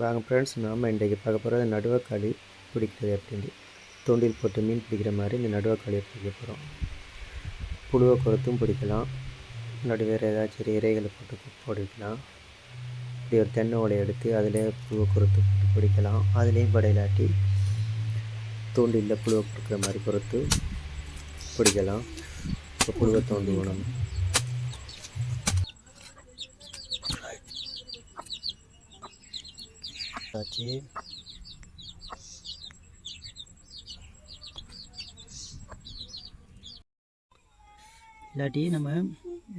வாங்க ஃப்ரெண்ட்ஸ் நாம் இன்றைக்கு பார்க்க போகிறது நடுவக்காளி பிடிக்கிறது அப்படின்னு. தூண்டில் போட்டு மீன் பிடிக்கிற மாதிரி இந்த நடுவக்காளியை பிடிக்க போகிறோம் புழுவை குறுத்தும் பிடிக்கலாம். நடுவேற வேறு ஏதாச்சும் இறைகளை போட்டு போடிக்கலாம் இப்படி ஒரு தென்னை ஓலையை எடுத்து அதிலே புழுவை குறுத்து போட்டு பிடிக்கலாம். அதுலேயும் படையிலாட்டி தூண்டிலில் புழுவை கொடுக்குற மாதிரி பொறுத்து பிடிக்கலாம். இப்போ புழுவை தோண்டி விடணும் ஆச்சு இல்லாட்டி நம்ம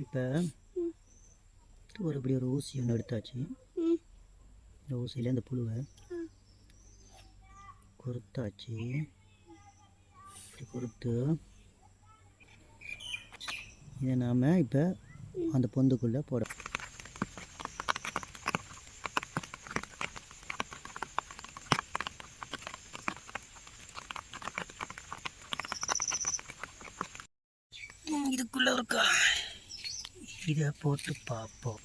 இப்போ ஒரு இப்படி ஒரு ஊசி ஒன்று எடுத்தாச்சு. இந்த ஊசியில் இந்த புழுவை கொடுத்தாச்சு இப்படி கொடுத்து இதை நாம் இப்போ அந்த பொந்துக்குள்ளே போட இதுக்குள்ளே இருக்கா? இதை போட்டு பார்ப்போம்